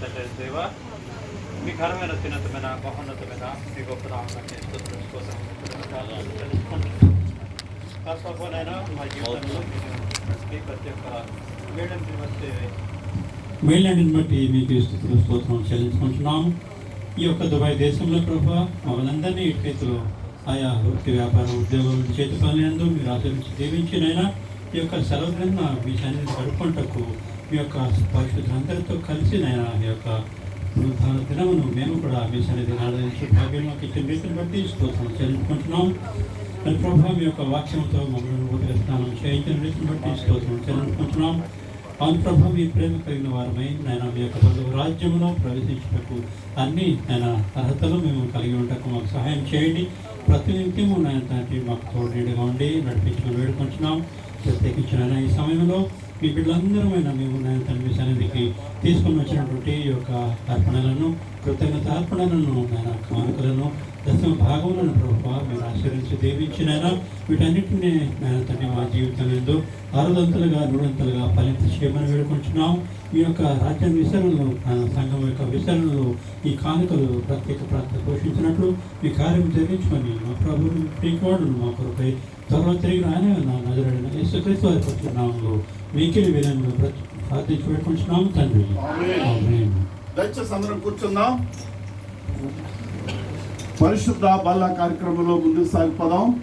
తండ్రి దేవ మీ ఘనమైన అత్యున్నతమైన మహోన్నతమైన? మీ గొప్ప నామకి స్తోత్రం కోసం కాకపోనైనా మా జీవితంలో మీ ప్రతి ఒక్క వేడని వచ్చే మేళ్ళని బట్టి మీకు స్థుతులు స్తోత్రం చెల్లించుకుంటున్నాము. ఈ యొక్క దుబాయ్ దేశంలో ప్రభా మమ్మల్ందరినీ ఇటుకైతులు ఆయా వృత్తి వ్యాపార ఉద్యోగం చేతి పనులందు మీరు ఆచరించి దీవించినైనా ఈ యొక్క సెలవులన్న మీ సన్నిధి గడుపుకుంటకు మీ యొక్క పరిశుద్ధులందరితో కలిసి నైనా ఈ యొక్క పునరుద్ధాన దినమును మేము కూడా మీ సన్నిధిని ఆదరించి భాగ్యంలోకి చెందిని బట్టి స్తోత్రం చెల్లించుకుంటున్నాం. మరి ప్రభావ మీ యొక్క వాక్యంతో మమ్మల్ని నూతన స్నానం చేయించిన బట్టి స్తోత్రం చెల్లించుకుంటున్నాం. అవును ప్రభావ మీ ప్రేమ కలిగిన వారమై నేను మీ యొక్క రాజ్యంలో ప్రవేశించటకు అన్ని నేను అర్హతలు మేము కలిగి ఉండటకు మాకు సహాయం చేయండి. ప్రతినిత్యము నేను తండ్రి మాకు తోడుగా ఉండి నడిపించమని వేడుకుంటున్నాం ప్రత్యేకించిన ఈ సమయంలో మీ బిడ్డలందరమైన మేము నాయన తండ్రి సన్నిధికి తీసుకొని వచ్చినటువంటి ఈ యొక్క అర్పణలను కృతజ్ఞత అర్పణలను నాయన కానుకలను దశమ భాగములను ప్రభావ మీరు ఆశీర్వించి దీవించినైనా వీటన్నిటిని నాయన తండ్రి మా జీవితం ఎందు అరుదంతలుగా నూడంతలుగా ఫలింప చేయమని వేడుకుంటున్నాం ఈ యొక్క రాజ్యం విసరణలో సంఘం యొక్క విసరణలో ఈ కానుకలు ప్రత్యేక ప్రాంతం పోషించినట్లు మీ కార్యం జరిగించుకొని మా ప్రభుత్వం ప్రీకోడును మా కొరపై త్వరలో తిరిగి ఆయన నా నజరడిన యేసుక్రీస్తు వారి పట్టుకున్నాము మీకే విధంగా ప్రార్థించి పెట్టుకుంటున్నాము తండ్రి. ఆమేన్. దయచేసి అందరం కూర్చుందాం. పరిశుద్ధ బల్ల కార్యక్రమంలో ముందుకు సాగిపోదాం.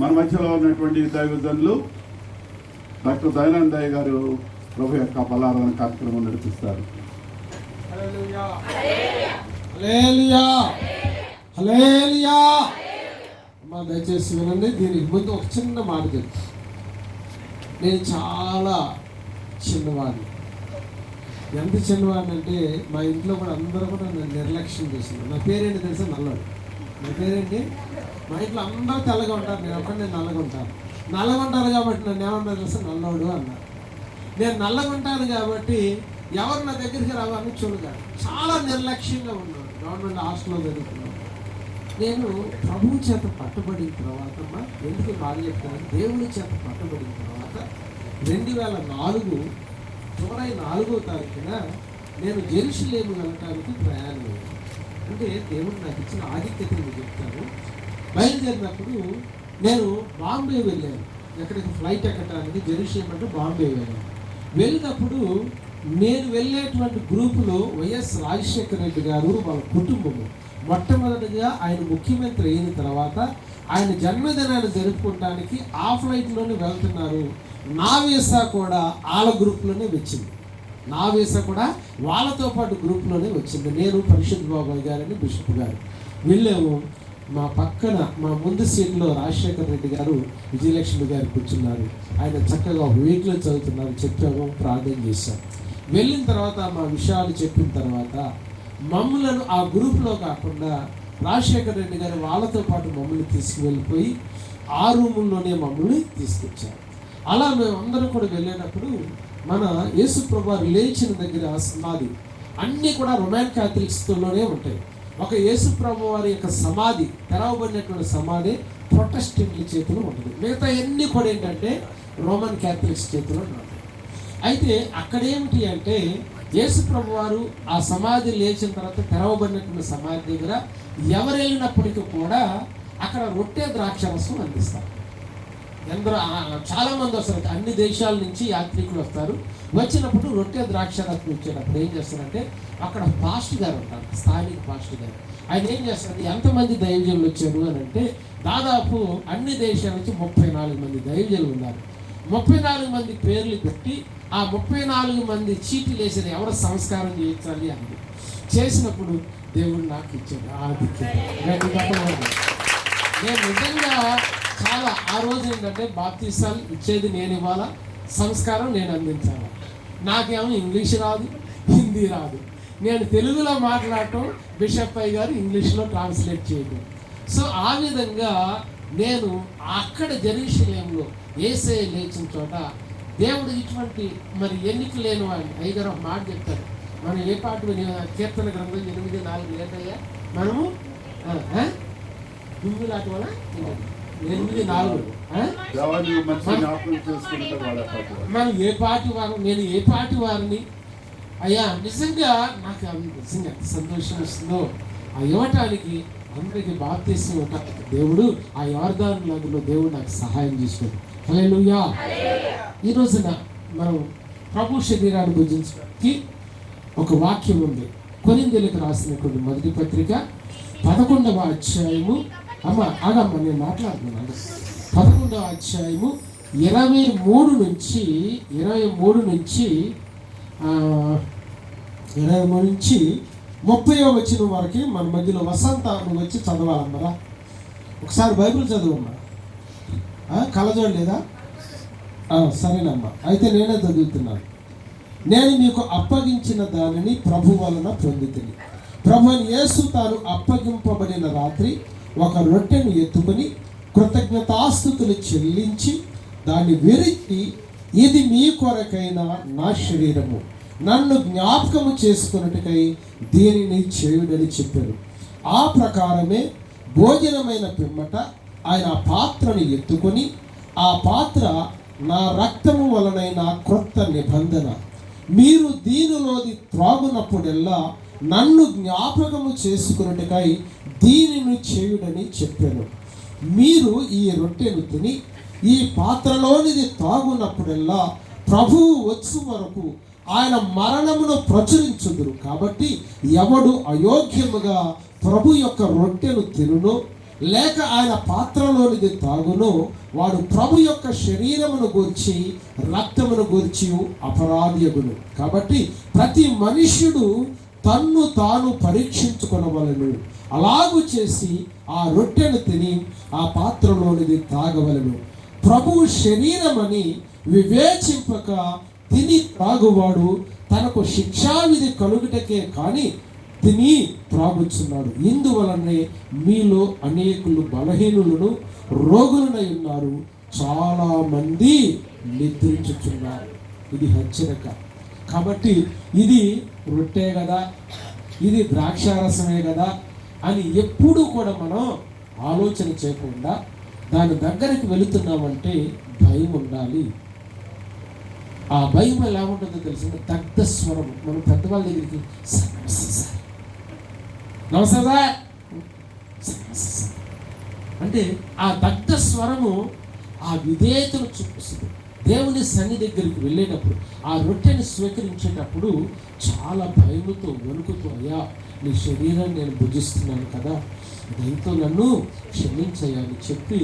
మన మధ్యలో ఉన్నటువంటి దైవజనులు డాక్టర్ దయానందయ్య గారు ప్రభు యొక్క బల్లారాధన కార్యక్రమం నడిపిస్తారు. హల్లెలూయా. హల్లెలూయా. అమ్మా దయచేసి వినండి. దీనికి ముందు ఒక చిన్న మాట చెప్తాను నేను చాలా చిన్నవాడిని. ఎంత చిన్నవాడిని అంటే మా ఇంట్లో కూడా అందరూ కూడా నన్ను నిర్లక్ష్యం చేసింది నా పేరేంటి తెలుసా? నల్లడు. నా పేరేంటి? మా ఇంట్లో అందరూ తెల్లగా ఉంటారు. నేను ఒక్కడే నల్లగా ఉంటాను. నల్లగా ఉంటారు కాబట్టి నన్ను ఏమన్నా తెలుసా? నల్లోడు అన్నారు. నేను నల్లగా ఉంటాను కాబట్టి ఎవరు నా దగ్గరికి రావాలని చూడగాడు చాలా నిర్లక్ష్యంగా ఉన్నాడు గవర్నమెంట్ హాస్టల్లో చదువుకున్నాను నేను ప్రభువు చేత పట్టుబడిన తర్వాత ఎందుకు బాగా చెప్తాను. దేవుని చేత పట్టుబడిన తర్వాత రెండు వేల నాలుగు జూలై నాలుగో తారీఖున నేను జెరూసలేము వెళ్ళటానికి ప్రయాణం అంటే దేవుడు నాకు ఇచ్చిన ఆధిక్యత నేను చెప్తాను. బయలుదేరినప్పుడు నేను బాంబే వెళ్ళాను. ఎక్కడికి ఫ్లైట్ ఎక్కడానికి జెరూసలేం అంటే బాంబే వెళ్ళాను. వెళ్ళినప్పుడు నేను వెళ్ళేటువంటి గ్రూపులో వైఎస్ రాజశేఖర రెడ్డి గారు వాళ్ళ కుటుంబము. మొట్టమొదటిగా ఆయన ముఖ్యమంత్రి అయిన తర్వాత ఆయన జన్మదినాన్ని జరుపుకోవడానికి ఆ ఫ్లైట్లోనే వెళ్తున్నారు. నా వీసా కూడా వాళ్ళ గ్రూప్లోనే వచ్చింది. నా వీసా కూడా వాళ్ళతో పాటు గ్రూప్లోనే వచ్చింది. నేను పరిషత్ బాబాయ్ గారని బిషప్ గారు. వెళ్ళాము. మా పక్కన మా ముందు సీట్లో రాజశేఖర్ రెడ్డి గారు విజయలక్ష్మి గారు కూర్చున్నారు. ఆయన చక్కగా ఒక వీక్లో చదువుతున్నారు చెప్పాము ప్రార్థన చేశాం. వెళ్ళిన తర్వాత మా విషయాలు చెప్పిన తర్వాత మమ్మలను ఆ గ్రూప్లో కాకుండా రాజశేఖర రెడ్డి గారు వాళ్ళతో పాటు మమ్మల్ని తీసుకువెళ్ళిపోయి ఆ రూముల్లోనే మమ్మల్ని తీసుకొచ్చారు. అలా మేము అందరం కూడా వెళ్ళేటప్పుడు మన యేసు ప్రభు లేచిన దగ్గర సమాధి అన్నీ కూడా రొమాన్ క్యాథలిక్స్తోనే ఉంటాయి. ఒక యేసు ప్రభు వారి యొక్క సమాధి తెరవబడినటువంటి సమాధి ప్రొటెస్టెంట్ల చేతిలో ఉంటుంది. మిగతా అన్నీ కూడా ఏంటంటే రోమన్ క్యాథలిక్స్ చేతిలో ఉంటాయి. అయితే అక్కడ ఏమిటి అంటే యేసుప్రభు వారు ఆ సమాధి లేచిన తర్వాత తెరవబడినటువంటి సమాధి దగ్గర ఎవరు వెళ్ళినప్పటికీ కూడా అక్కడ రొట్టె ద్రాక్షరసం అందిస్తారు. ఎందరో చాలామంది వస్తారు. అన్ని దేశాల నుంచి యాత్రికులు వస్తారు. వచ్చినప్పుడు రొట్టె ద్రాక్షరసం ఇచ్చేటప్పుడు ఏం చేస్తారంటే అక్కడ పాస్ట్ గారు ఉంటారు స్థానిక పాస్ట్ గారు. ఆయన ఏం చేస్తారు ఎంతమంది దైవజనులు వచ్చారు అని అంటే దాదాపు అన్ని దేశాల నుంచి ముప్పై నాలుగు మంది దైవజనులు ఉన్నారు. ముప్పై నాలుగు మంది పేర్లు పెట్టి ఆ ముప్పై నాలుగు మంది చీటీ లేచిన ఎవరు సంస్కారం చేయించాలి అని చేసినప్పుడు దేవుడు నాకు ఇచ్చాడు. ఆ నేను నిజంగా చాలా ఆ రోజు ఏంటంటే బాప్తీసాలు ఇచ్చేది నేను ఇవ్వాలా? సంస్కారం నేను అందించాలి? నాకేమో ఇంగ్లీష్ రాదు హిందీ రాదు. నేను తెలుగులో మాట్లాడటం బిషప్ అయ్య గారు ఇంగ్లీష్లో ట్రాన్స్లేట్ చేయడం సో ఆ విధంగా నేను అక్కడ జెరూసలేంలో ఏసే లేచిన చోట దేవుడు ఇటువంటి మరి ఎన్నిక లేని వాడిని అయ్యగారు ఒక మాట చెప్తారు మనం ఏ పాట కీర్తన గ్రంథం ఎనిమిది నాలుగు ఏంటయ్యా? మనము? దుమ్ములాట వల్ల ఎనిమిది నాలుగు. మనం ఏ పార్టీ వారు నేను ఏ పార్టీ వారిని? అయ్యా నిజంగా నాకు నిజంగా ఎంత సంతోషం వస్తుందో. ఆ ఇవ్వటానికి అందరికి బాప్తీసం దేవుడు ఆ యోర్దాను నదిలో దేవుడు నాకు సహాయం చేసినాడు హల్లెలూయా. ఈ రోజున మనం ప్రభు శరీరాన్ని భుజించడానికి ఒక వాక్యం ఉంది. కొరిందెలకు రాసినటువంటి మొదటి పత్రిక పదకొండవ అధ్యాయము. అమ్మ ఆగమ్మ నేను మాట్లాడుతున్నాను. పదకొండవ అధ్యాయము ఇరవై మూడు నుంచి ఇరవై మూడు నుంచి ఇరవై మూడు నుంచి ముప్పై వచ్చిన వరకు మన మధ్యలో వసంత నువ్వు వచ్చి చదవాలమ్మరా. ఒకసారి బైబిల్ చదవమ్మా. కలజోడు లేదా? సరేనమ్మా. అయితే నేనే చదువుతున్నాను నేను మీకు అప్పగించిన దానిని ప్రభు వలన పొందితిని. ప్రభు అయిన యేసు తాను అప్పగింపబడిన రాత్రి ఒక రొట్టెను ఎత్తుకొని కృతజ్ఞతాస్థుతులు చెల్లించి దాన్ని విరిచి ఇది మీ కొరకైన నా శరీరము. నన్ను జ్ఞాపకము చేసుకున్నట్టుకై దీనిని చేయుడని చెప్పారు. ఆ ప్రకారమే భోజనమైన పిమ్మట ఆయన ఆ పాత్రను ఎత్తుకొని ఆ పాత్ర నా రక్తము వలనైన క్రొత్త నిబంధన. మీరు దీనిలోది త్రాగునప్పుడెల్లా నన్ను జ్ఞాపకము చేసుకున్నట్టుకై దీనిని చేయుడని చెప్పాను. మీరు ఈ రొట్టెను తిని ఈ పాత్రలోనిది తాగునప్పుడెల్లా ప్రభువు వచ్చు వరకు ఆయన మరణమును ప్రచురించుదురు. కాబట్టి ఎవడు అయోగ్యముగా ప్రభు యొక్క రొట్టెను తినునో లేక ఆయన పాత్రలోనిది తాగునో వాడు ప్రభు యొక్క శరీరమును గూర్చి రక్తమును గూర్చి అపరాధ్యగును. కాబట్టి ప్రతి మనుష్యుడు తన్ను తాను పరీక్షించుకొనవలను. అలాగు చేసి ఆ రొట్టెను తిని ఆ పాత్రలోనిది తాగవలను. ప్రభువు శరీరమని వివేచింపక తిని తాగువాడు తనకు శిక్షావిధి కలుగుటకే కానీ తిని త్రాగుచున్నాడు ఇందువలనే మీలో అనేకులు బలహీనులను రోగులనై ఉన్నారు. చాలా మంది నిద్రించుచున్నారు. ఇది హెచ్చరిక. కాబట్టి ఇది రొట్టె కదా ఇది ద్రాక్షారసమే కదా అని ఎప్పుడూ కూడా మనం ఆలోచన చేయకుండా దాని దగ్గరికి వెళుతున్నామంటే భయం ఉండాలి. ఆ భయం ఎలా ఉంటుందో తెలిసిన దగ్ధ స్వరం. మనం పెద్దవాళ్ళ దగ్గరికి నమస్తే. అంటే ఆ దగ్ధ స్వరము ఆ విధేయతను చూపిస్తుంది. దేవుని సన్ని దగ్గరికి వెళ్ళేటప్పుడు ఆ రొట్టెని స్వీకరించేటప్పుడు చాలా భయముతో వణుకుతూ అయ్యా నీ శరీరాన్ని నేను భుజిస్తున్నాను కదా దయతో నన్ను క్షమించయ్యా అని చెప్పి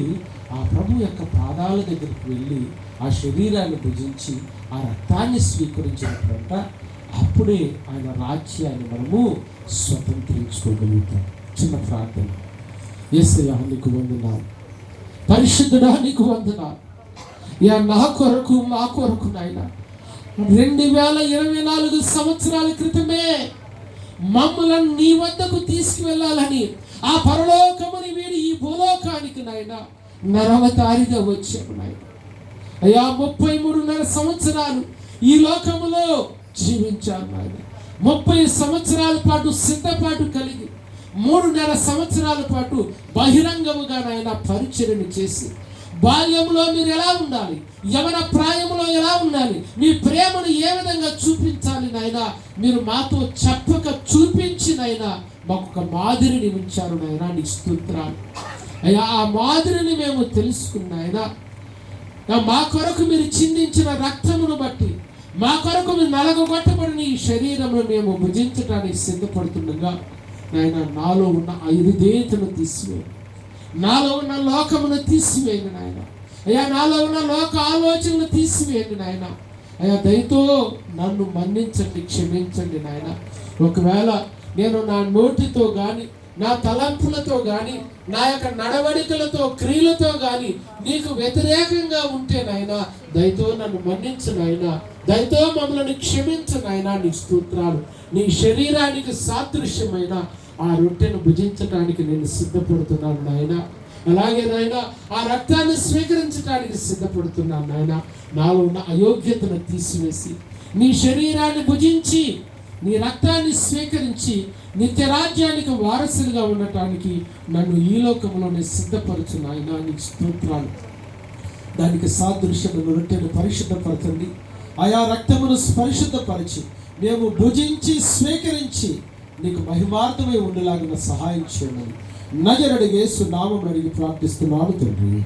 ఆ ప్రభు యొక్క పాదాల దగ్గరికి వెళ్ళి ఆ శరీరాన్ని భుజించి ఆ రక్తాన్ని స్వీకరించినట్లంట అప్పుడే ఆయన రాజ్యాన్ని మనము స్వతంత్రించుకోగలుగుతాం. చిన్న ప్రార్థన. ఏసయ్యా నీకు వందనాలు. పరిశుద్ధుడా నీకు వందనాలు. యా నా కొరకు మా కొరకు నాయన. రెండు వేల ఇరవై నాలుగు సంవత్సరాల క్రితమే మమ్మలను నీ వద్దకు తీసుకువెళ్ళాలని ఆ పరలోకముని వీడి ఈ భూలోకానికి నాయన నరవతారిగా వచ్చాము నాయన. అయ్యా ముప్పై మూడున్నర సంవత్సరాలు ఈ లోకములో జీవించాలి. నాయన ముప్పై సంవత్సరాల పాటు సిద్ధపాటు కలిగి మూడున్నర సంవత్సరాల పాటు బహిరంగముగా నాయన పరిచయను చేసి బాల్యంలో మీరు ఎలా ఉండాలి? యవన ప్రాయంలో ఎలా ఉండాలి? మీ ప్రేమను ఏ విధంగా చూపించాలి నాయన? మీరు మాతో చెప్పక చూపించి నాయన మాకు ఒక మాదిరిని ఉంచారు నాయన నీ స్తోత్రాలు అయ్యా ఆ మాదిరిని మేము తెలుసుకున్నాయన. మా కొరకు మీరు చిందించిన రక్తం మా కొరకు మీరు నలగొట్టబడిన ఈ శరీరంలో మేము భుజించడానికి సిద్ధపడుతుండగా నాయన నాలో ఉన్న ఐదుదేతను ఇరుదేతను నాలో ఉన్న లోకమును తీసివేయండి నాయన. అయ్యా నాలో ఉన్న లోక ఆలోచనలు తీసివేయండి నాయన. అయ్యా దయతో నన్ను మన్నించండి క్షమించండి నాయన. ఒకవేళ నేను నా నోటితో కానీ నా తలంపులతో కానీ నా యొక్క నడవడికలతో క్రియలతో కానీ నీకు వ్యతిరేకంగా ఉంటే నాయనా దయతో నన్ను మన్నించు నాయనా. దయతో మమ్మల్ని క్షమించు నీ స్తోత్రాలు నీ శరీరానికి సాదృశ్యమైన ఆ రొట్టెను భుజించడానికి నేను సిద్ధపడుతున్నాను నాయన. అలాగే నాయన ఆ రక్తాన్ని స్వీకరించడానికి సిద్ధపడుతున్నాను నాయన. నాలో ఉన్న అయోగ్యతను తీసివేసి నీ శరీరాన్ని భుజించి నీ రక్తాన్ని స్వీకరించి నిత్య రాజ్యానికి వారసులుగా ఉండటానికి నన్ను ఈ లోకంలోనే సిద్ధపరచు నాయన నీ స్తోత్రాలు. దానికి సాదృశ్యమైన రొట్టెను పరిశుద్ధపరచండి. ఆయా రక్తమును పరిశుద్ధపరిచి మేము భుజించి స్వీకరించి నీకు మహిమార్థమై ఉండేలాగిన సహాయం చేయమని నజరడి యేసు నామం అడిగి ప్రార్థిస్తున్నాను తండ్రి.